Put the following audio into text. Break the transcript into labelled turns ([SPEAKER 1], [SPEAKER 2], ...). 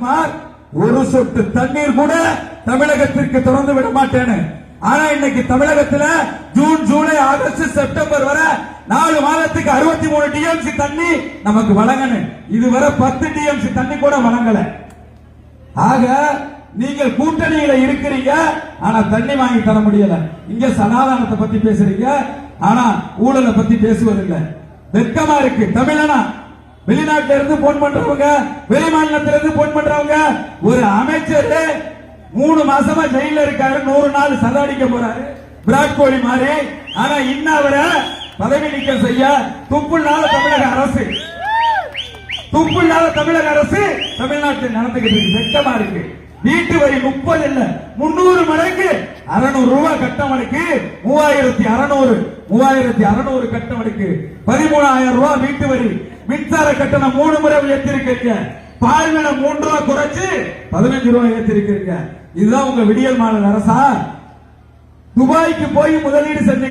[SPEAKER 1] குமார் ஒரு சொட்டு தண்ணீர் கூட தமிழகத்திற்கு திறந்து விட மாட்டேன்னு. ஆனா இன்னைக்கு தமிழகத்துல ஜூன் ஜூலை ஆகஸ்ட் செப்டம்பர் வரை நாலு மாதத்துக்கு அறுபத்தி மூணு டிஎம்சி தண்ணி நமக்கு வழங்கணும் இதுவரை பத்து டிஎம்சி தண்ணி கூட வழங்கல. ஆக நீங்கள் கூட்டணியில இருக்கிறீங்க ஆனா தண்ணி வாங்கி தர முடியல. இங்க சனாதானத்தை பத்தி பேசுறீங்க ஆனா ஊழலை பத்தி பேசுவதில்லை. வெட்கமா இருக்கு. தமிழனா வெளிநாட்டுல இருந்து போன் பண்றவங்க வெளி மாநிலத்தில இருந்து போன் பண்றவங்க ஒரு அமைச்சர் மூணு மாசமா ஜெயில இருக்காரு நூறு நாள் சதாடிக்க போறாரு. விராட் கோலி மாதிரி. ஆனா இன்ன அவரை பதவி நீக்கம் செய்ய துப்புள்ளாத தமிழக அரசு. துப்பு தமிழக அரசு தமிழ்நாட்டில் நடந்துகிட்டு இருக்கு. வெட்கமா இருக்கு. வீட்டு வரி முப்பது இல்ல முன்னூறு மடங்கு அறுநூறு ரூபாய் கட்டவனுக்கு மூவாயிரத்தி அறுநூறு மூவாயிரத்தி அறுநூறு கட்டவனுக்கு பதிமூணாயிரம் ரூபாய் வீட்டு வரி. மின்சார கட்டணம் மூணு முறை உயர்த்திருக்கீங்க. பால் மூன்று ரூபாய் குறைச்சு பதினஞ்சு ரூபாய் ஏற்றிருக்கீங்க இதுதான் உங்க விடியல் மாநில அரசா துபாய்க்கு போய் முதலீடு செஞ்சு